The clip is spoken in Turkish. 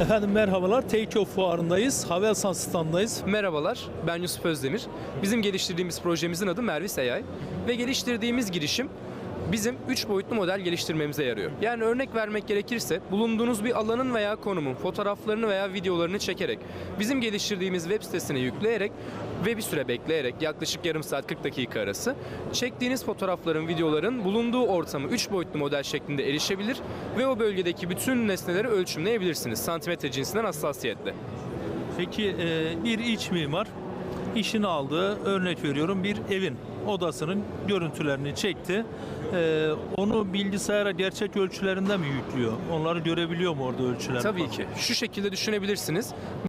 Efendim merhabalar. Take Off fuarındayız. Havelsan standındayız. Merhabalar, ben Yusuf Özdemir. Bizim geliştirdiğimiz projemizin adı Mervis AI ve geliştirdiğimiz girişim bizim 3 boyutlu model geliştirmemize yarıyor. Yani örnek vermek gerekirse bulunduğunuz bir alanın veya konumun fotoğraflarını veya videolarını çekerek bizim geliştirdiğimiz web sitesine yükleyerek ve bir süre bekleyerek yaklaşık yarım saat 40 dakika arası çektiğiniz fotoğrafların, videoların bulunduğu ortamı 3 boyutlu model şeklinde erişebilir ve o bölgedeki bütün nesneleri ölçümleyebilirsiniz santimetre cinsinden hassasiyetle. Peki e, bir iç mimar işini aldığı örnek veriyorum bir evin odasının görüntülerini çekti. E, onu bilgisayara gerçek ölçülerinde mi yüklüyor? Onları görebiliyor mu orada ölçüler? Tabii ki. Şu şekilde düşünebilirsiniz.